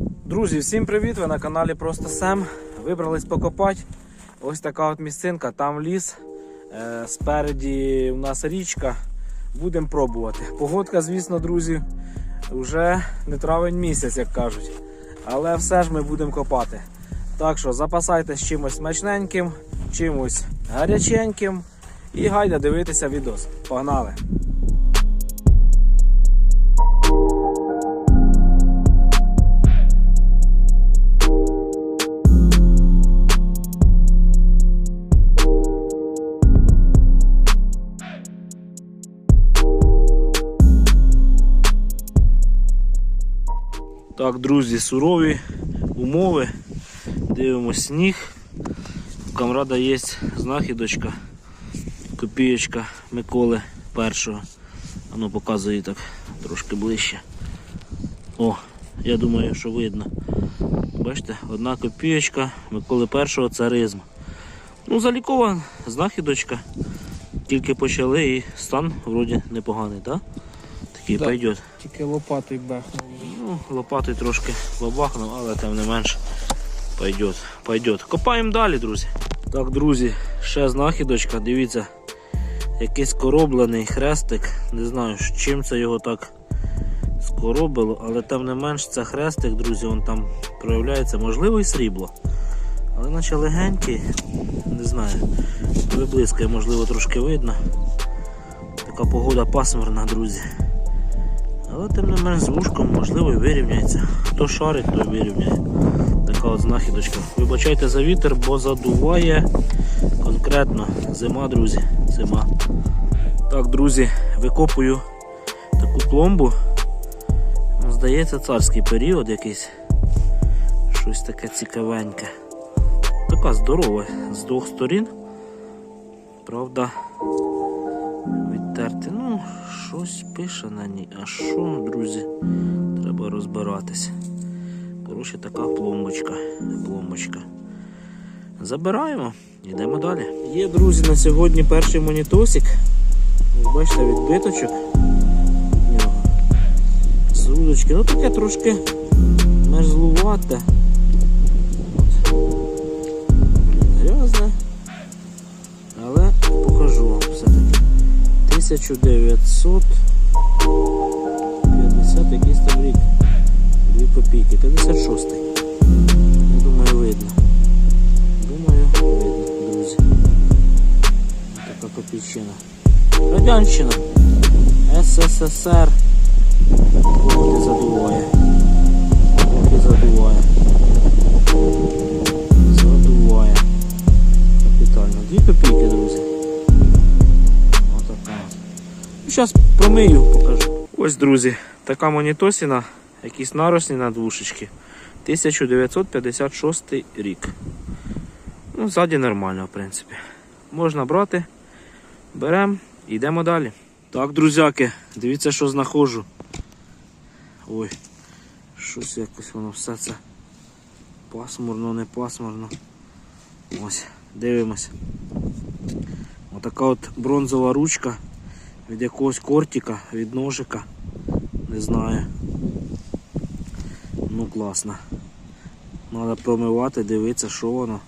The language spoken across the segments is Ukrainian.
Друзі, всім привіт! Ви на каналі Просто Сем. Вибрались покопати. Ось така от місцинка, там ліс. Е, спереді у нас річка. Будемо пробувати. Погодка, звісно, друзі, вже не травень місяць, як кажуть. Але все ж ми будемо копати. Так що запасайтесь чимось смачненьким, чимось гаряченьким. І гайда дивитися відос. Погнали! Так, друзі, сурові умови. Дивимось сніг. У камрада є знахідочка, копієчка Миколи першого. Ану показує так трошки ближче. О, я думаю, що видно. Бачите, одна копієчка Миколи першого царизм. Ну, залікова знахідочка. Тільки почали і стан вроді непоганий, так? Такий Да. пойдет. Тільки лопатою бахнув. Ну, трошки бабахнув, але тим не менш пойдет. пойдет. Копаємо далі, друзі. Так, друзі, ще знахідочка, дивіться, якийсь короблений хрестик. Не знаю, чим це його так скоробило, але тим не менш це хрестик, друзі, он там проявляється, можливо, і срібло. Але наче легенький, не знаю. Виблискає, можливо, трошки видно. Така погода пасмурна, друзі. Але тим не менш з вушком можливо і вирівняється. Хто шарить, той вирівняє. Така от знахідочка. Вибачайте за вітер, бо задуває конкретно зима, друзі. Зима. Так, друзі, викопую таку пломбу. Ну, Здається, царський період якийсь. Щось таке цікавеньке. Така здорова з двох сторін. Правда, щось пише на ній. А що, друзі? Треба розбиратись. Коротше, така пломбочка. пломбочка. Забираємо, йдемо далі. Є, друзі, на сьогодні перший монітосик. Бачите, відбиточок. в нього. З удочки. Ну таке трошки мерзлувате. 1950 якийсь там рік. 2 копійки. 56. Я думаю, видно. Думаю, видно, друзі. Така копійчина. Радянщина. СССР. Ох, задуває. Ох, задуває. Задуває. Капітально. 2 копійки, друзі. Зараз промию, покажу. Ось, друзі, така монітосіна, якісь наросні на двушечки. 1956 рік. Ну, ззаді нормально, в принципі. Можна брати, беремо йдемо далі. Так, друзяки, дивіться, що знаходжу. Ой, щось якось воно все це пасмурно, не пасмурно. Ось, дивимось. Отака от бронзова ручка від якогось кортика, від ножика. Не знаю. Ну класно. Треба промивати, дивитися, що воно.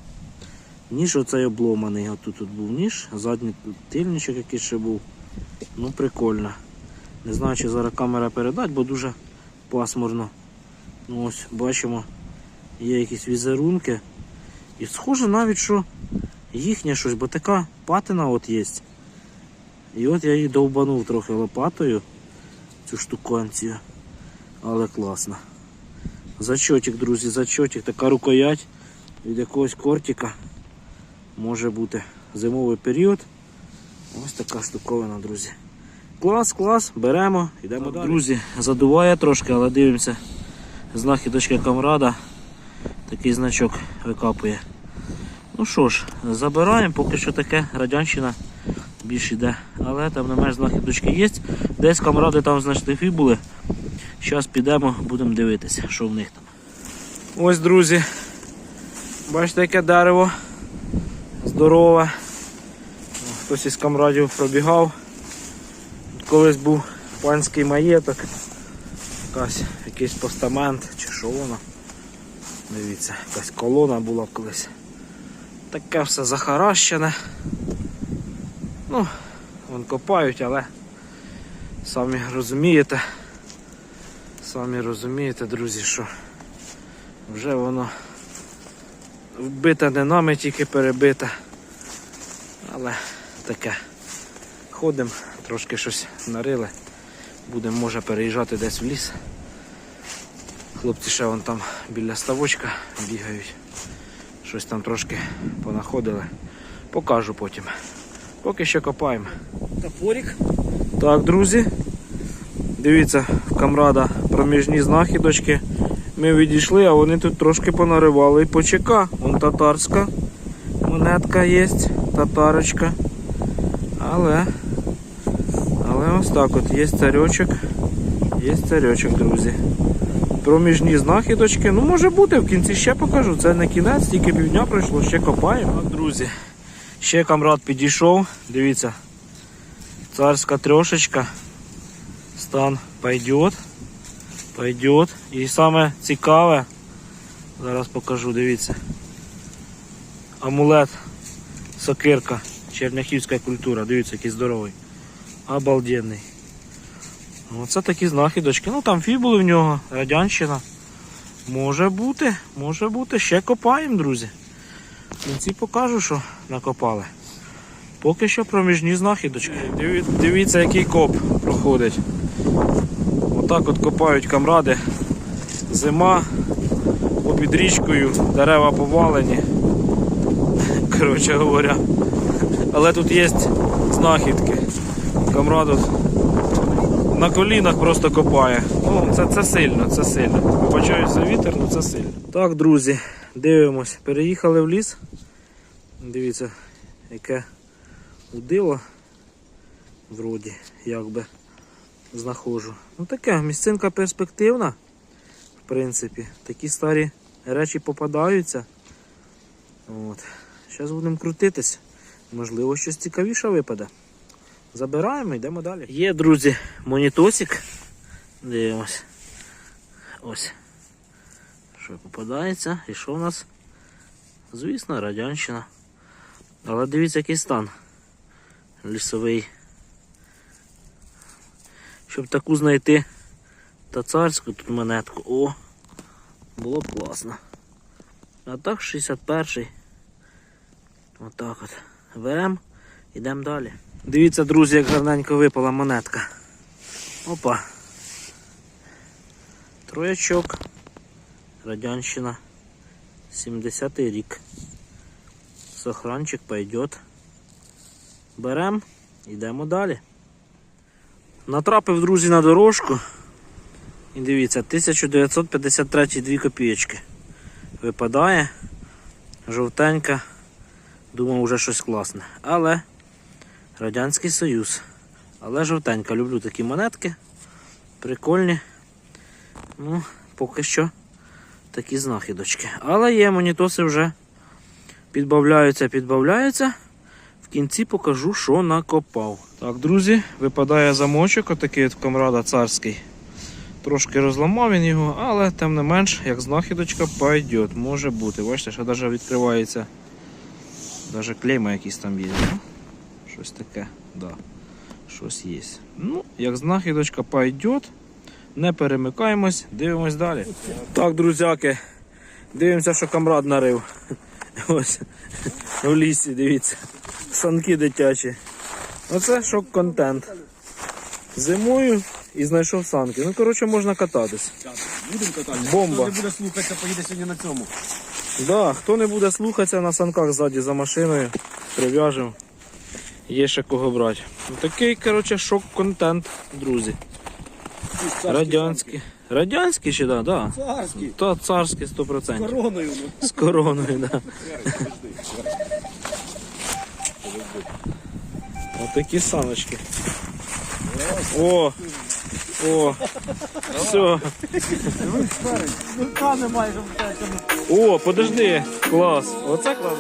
Ніж оцей обломаний, отут тут був ніж, задній тильничок якийсь ще був. Ну прикольно. Не знаю, чи зараз камера передать, бо дуже пасмурно. Ну ось, бачимо, є якісь візерунки. І схоже навіть, що їхнє щось, бо така патина от є. І от я її довбанув трохи лопатою, цю штуканцію. Але класно. Зачотик, друзі, зачотик. Така рукоять від якогось кортика. Може бути зимовий період. Ось така штуковина, друзі. Клас, клас, беремо, йдемо далі. Друзі, задуває трошки, але дивимося. Знахідочка камрада. Такий значок викапує. Ну що ж, забираємо, поки що таке радянщина більше йде. Але там не менш знахідочки є. Десь камради там знайшли фі були. Зараз підемо, будемо дивитися, що в них там. Ось, друзі. Бачите, яке дерево. Здорове. Хтось із камрадів пробігав. Колись був панський маєток. Якась, якийсь постамент чи що воно. Дивіться, якась колона була колись. Таке все захаращене. Ну, вон копають, але самі розумієте. Самі розумієте, друзі, що вже воно вбите не нами, тільки перебите. Але таке. Ходимо, трошки щось нарили. Будемо, може, переїжджати десь в ліс. Хлопці ще вон там біля ставочка бігають. Щось там трошки понаходили. Покажу потім. Поки що копаємо. Топорик. Так, друзі. Дивіться, в камрада проміжні знахідочки. Ми відійшли, а вони тут трошки понаривали і почека. Вон татарська монетка є, татарочка. Але, але ось так от є царьочок. Є царьочок, друзі. Проміжні знахідочки. Ну, може бути, в кінці ще покажу. Це не кінець, тільки півдня пройшло, ще копаємо. Так, друзі. Ще камрад підійшов. Дивіться. Царська трошечка. Стан пойдет. Пойдет. І саме цікаве, зараз покажу, дивіться. Амулет, сокирка, черняхівська культура, дивіться, який здоровий. Обалденний. Оце такі знахідочки. Ну там фібули в нього, радянщина. Може бути, може бути. Ще копаємо, друзі. В кінці покажу, що накопали. Поки що проміжні знахідочки. Диві- Дивіться, який коп проходить. Отак от копають камради. Зима попід річкою, дерева повалені. Коротше говоря. Але тут є знахідки. Камрад от на колінах просто копає. Ну, це, це сильно, це сильно. Вибачаю за вітер, ну це сильно. Так, друзі, дивимось. Переїхали в ліс. Дивіться, яке удило. Вроді, якби знаходжу. Ну таке, місцинка перспективна. В принципі, такі старі речі попадаються. От. Зараз будемо крутитись. Можливо, щось цікавіше випаде. Забираємо, йдемо далі. Є, друзі, монітосик. Дивимось. Ось. Що попадається. І що в нас? Звісно, радянщина. Але дивіться, який стан. Лісовий. Щоб таку знайти та царську тут монетку. О! Було б класно. А так 61-й. Отак от. Беремо, йдемо далі. Дивіться, друзі, як гарненько випала монетка. Опа. Троячок. Радянщина. 70-й рік. Сохранчик пойдет. Берем, йдемо далі. Натрапив, друзі, на дорожку. І дивіться, 1953 2 копієчки. Випадає. Жовтенька. Думав, вже щось класне. Але Радянський Союз. Але жовтенька. Люблю такі монетки. Прикольні. Ну, поки що такі знахідочки. Але є монітоси вже підбавляються, підбавляються. В кінці покажу, що накопав. Так, друзі, випадає замочок, отакий от комрада царський. Трошки розламав він його, але тим не менш, як знахідочка пойде. Може бути. Бачите, що навіть відкривається. Навіть клейма якісь там є. Ну, щось таке, да. Щось є. Ну, як знахідочка пойде. Не перемикаємось, дивимось далі. Так, друзяки, дивимося, що камрад нарив. Ось в лісі, дивіться. Санки дитячі. Оце шок-контент. Зимою і знайшов санки. Ну, коротше, можна кататись. Будемо кататися. Бомба. Хто не буде слухатися, поїде сьогодні на цьому. Да, хто не буде слухатися на санках ззаді за машиною, прив'яжемо. Є ще кого брати. Ну, Такий, коротше, шок-контент, друзі. Радянський. Радянський ще, да, да. Царський. Та царський 100%. Короною. ну. З короною, да. Отакі саночки. О! О! Все. Рука немає, О, подожди. Клас. Оце клас.